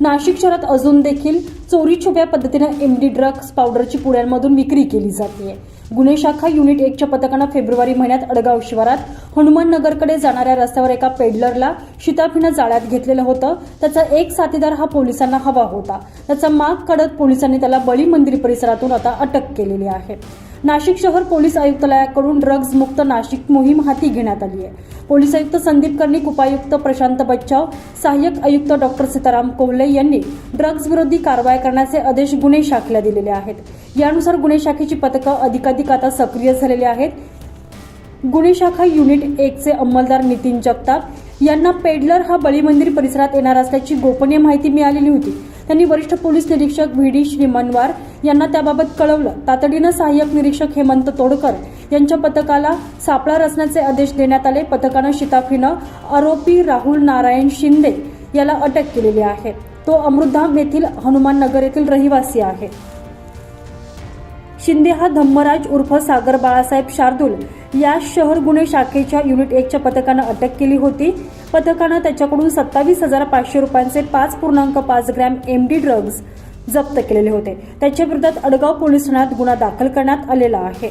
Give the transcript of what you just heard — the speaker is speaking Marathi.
नाशिक शहरात अजून देखील चोरी छुप्या पद्धतीनं एमडी ड्रग्ज पावडरची पुड्यांमधून विक्री केली जाते. गुन्हे शाखा युनिट एकच्या पथकानं फेब्रुवारी महिन्यात अडगाव शिवारात हनुमान नगरकडे जाणाऱ्या रस्त्यावर एका पेडलरला शिताफीनं जाळ्यात घेतलेलं होतं. त्याचा एक साथीदार हा पोलिसांना हवा होता. त्याचा माग काढत पोलिसांनी त्याला बळी मंदिर परिसरातून आता अटक केलेली आहे. नाशिक शहर पोलीस आयुक्तालयाकडून ड्रग्ज मुक्त नाशिक मोहीम हाती घेण्यात आली आहे. पोलीस आयुक्त संदीप कर्णिक उपायुक्त प्रशांत बच्चाव सहाय्यक आयुक्त डॉक्टर सीताराम कोल्हे यांनी ड्रग्ज विरोधी कारवाई करण्याचे आदेश गुन्हे शाखेला दिलेले आहेत. यानुसार गुन्हे शाखेची पथकं अधिकाधिक आता सक्रिय झालेली आहेत. गुन्हे शाखा युनिट एकचे अंमलदार नितीन जगताप यांना पेडलर हा बळीमंदिर परिसरात येणार असल्याची गोपनीय माहिती मिळालेली होती. त्यांनी वरिष्ठ पोलीस निरीक्षक व्ही डी श्रीमनवार यांना त्याबाबत कळवलं. तातडीनं सहाय्यक निरीक्षक हेमंत तोडकर यांच्या पथकाला सापळा रचण्याचे आदेश देण्यात आले. पथकानं शिताफीनं आरोपी राहुल नारायण शिंदे याला अटक केलेली आहे. तो अमृतधाम येथील हनुमान नगर येथील रहिवासी आहे. शिंदे हा धम्मराज उर्फ सागर बाळासाहेब शार्दूल या शहर गुन्हे शाखेच्या युनिट एकच्या पथकानं अटक केली होती. पथकानं त्याच्याकडून सत्तावीस हजार पाचशे रुपयांचे पाच पूर्णांक पाच ग्रॅम एम डी ड्रग्ज जप्त केलेले होते. त्याच्या विरोधात अडगाव पोलीस ठाण्यात गुन्हा दाखल करण्यात आलेला आहे.